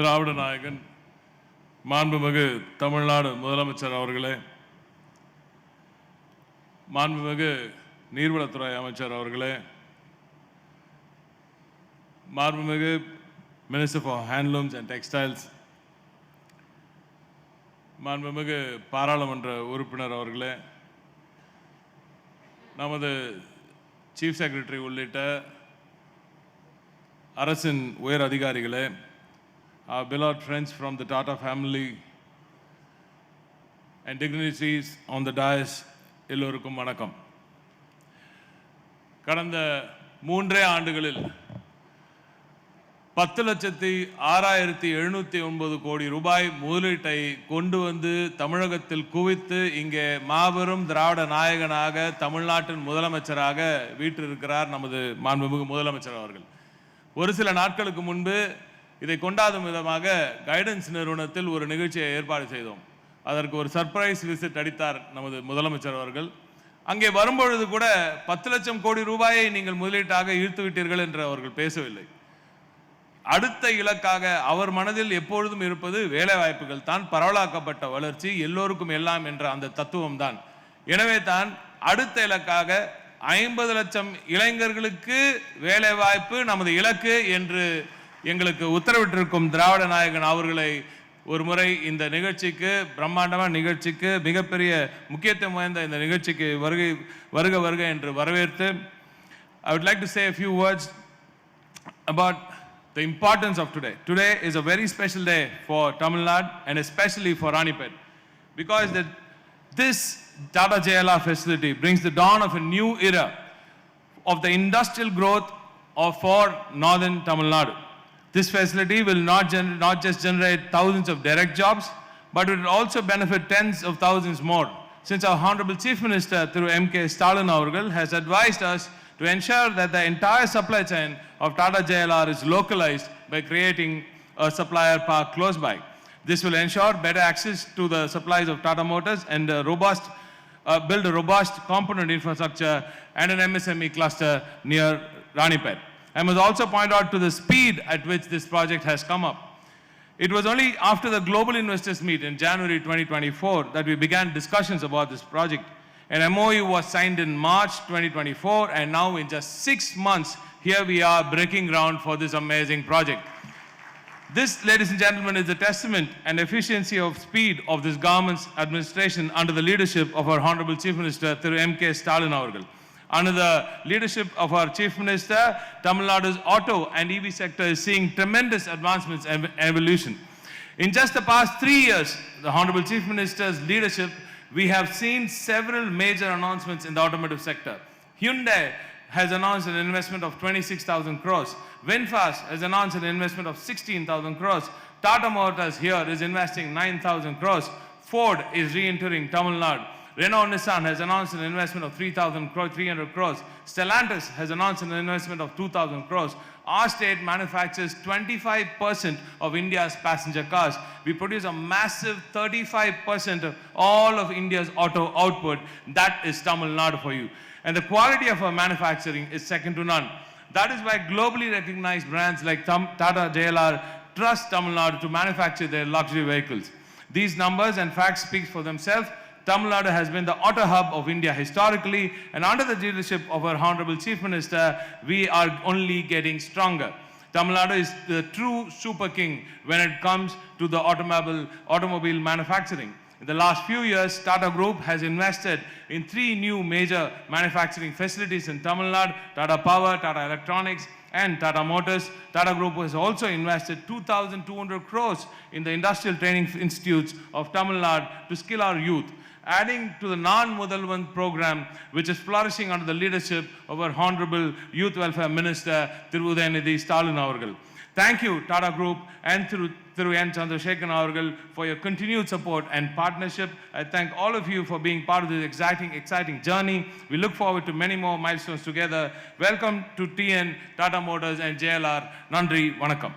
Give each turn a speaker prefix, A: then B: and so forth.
A: திராவிட நாயகன் மாண்புமிகு தமிழ்நாடு முதலமைச்சர் அவர்களே மாண்புமிகு நீர்வளத்துறை அமைச்சர் அவர்களே மாண்புமிகு minister for handlooms and textiles மாண்புமிகு பாராளுமன்ற உறுப்பினர் அவர்களே நமது சீஃப் செக்ரட்டரி உள்ளிட்ட அரசின் உயர் அதிகாரிகளே our beloved friends from the Tata family and dignitaries on the dais எல்லோருக்கும் வணக்கம். கடந்த மூன்றே ஆண்டுகளில் பத்து லட்சத்தி ஆறாயிரத்தி எழுநூத்தி ஒன்பது கோடி ரூபாய் முதலீட்டை கொண்டு வந்து தமிழகத்தில் குவித்து இங்கே மாபெரும் திராவிட நாயகனாக தமிழ்நாட்டின் முதலமைச்சராக வீற்றிருக்கிறார் நமது மாண்புமிகு முதலமைச்சர் அவர்கள். ஒரு சில நாட்களுக்கு முன்பு இதை கொண்டாடும் விதமாக கைடன்ஸ் நிறுவனத்தில் ஒரு நிகழ்ச்சியை ஏற்பாடு செய்தோம். அதற்கு ஒரு சர்ப்ரைஸ் விசிட் அடித்தார் நமது முதலமைச்சர் அவர்கள். அங்கே வரும்பொழுது கூட பத்து லட்சம் கோடி ரூபாயை நீங்கள் முதலீட்டாக ஈர்த்து விட்டீர்கள் என்று அவர்கள் பேசவில்லை. அடுத்த இலக்காக அவர் மனதில் எப்பொழுதும் இருப்பது வேலை வாய்ப்புகள் தான் பரவலாக்கப்பட்ட வளர்ச்சி எல்லோருக்கும் எல்லாம் என்ற அந்த தத்துவம் தான். எனவே தான் அடுத்த இலக்காக ஐம்பது லட்சம் இளைஞர்களுக்கு வேலை வாய்ப்பு நமது இலக்கு என்று எங்களுக்கு உத்தரவிட்டிருக்கும் திராவிட நாயகன் அவர்களை ஒரு முறை இந்த நிகழ்ச்சிக்கு பிரம்மாண்டமான நிகழ்ச்சிக்கு மிகப்பெரிய முக்கியத்துவம் வாய்ந்த இந்த நிகழ்ச்சிக்கு வருகை வருக வருக என்று வரவேற்று I would like to say a few words about the importance of today. Today is a very special day for Tamil Nadu and especially for Ranipet because that this Tata JLR facility brings the dawn of a new era of the industrial growth of for northern Tamil Nadu. This facility will not, not just generate thousands of direct jobs, but it will also benefit tens of thousands more. Since our Honorable Chief Minister through MK Stalin Aurgal has advised us to ensure that the entire supply chain of Tata JLR is localized by creating a supplier park close by. This will ensure better access to the supplies of Tata Motors and a robust, uh, build a robust component infrastructure and an MSME cluster near Ranipet. I must also point out to the speed at which this project has come up. It was only after the global investors meet in January 2024 that we began discussions about this project. An MOU was signed in March 2024 and now in just six months, here we are breaking ground for this amazing project. This, ladies and gentlemen, is a testament and efficiency of speed of this government's administration under the leadership of our Honorable Chief Minister, Thiru M.K. Stalin Avargal. Under the leadership of our Chief Minister, Tamil Nadu's auto and EV sector is seeing tremendous advancements and evolution. In just the past three years, the Honorable Chief Minister's leadership, we have seen several major announcements in the automotive sector. Hyundai has announced an investment of 26,000 crores. VinFast has announced an investment of 16,000 crores. Tata Motors here is investing 9,000 crores. Ford is re-entering Tamil Nadu. Renault Nissan has announced an investment of 3,000 crores, 300 crores. Stellantis has announced an investment of 2,000 crores. Our state manufactures 25% of India's passenger cars. We produce a massive 35% of all of India's auto output. That is Tamil Nadu for you. And the quality of our manufacturing is second to none. That is why globally recognized brands like Tata JLR trust Tamil Nadu to manufacture their luxury vehicles. These numbers and facts speak for themselves. Tamil Nadu has been the auto hub of India historically, and under the leadership of our Honorable Chief Minister, we are only getting stronger. Tamil Nadu is the true super king when it comes to the automobile, automobile manufacturing. In the last few years, Tata Group has invested in three new major manufacturing facilities in Tamil Nadu, Tata Power, Tata Electronics, and Tata Motors. Tata Group has also invested 2,200 crores in the industrial training institutes of Tamil Nadu to skill our youth adding to the non-Mudalvan program, which is flourishing under the leadership of our Honorable Youth Welfare Minister, Thiruvudayanidhi Stalin Avargal. Thank you, Tata Group and through, Thiru N. Chandrasekhan Avargal for your continued support and partnership. I thank all of you for being part of this exciting, exciting journey. We look forward to many more milestones together. Welcome to TN, Tata Motors and JLR. Nandri, Vanakkam.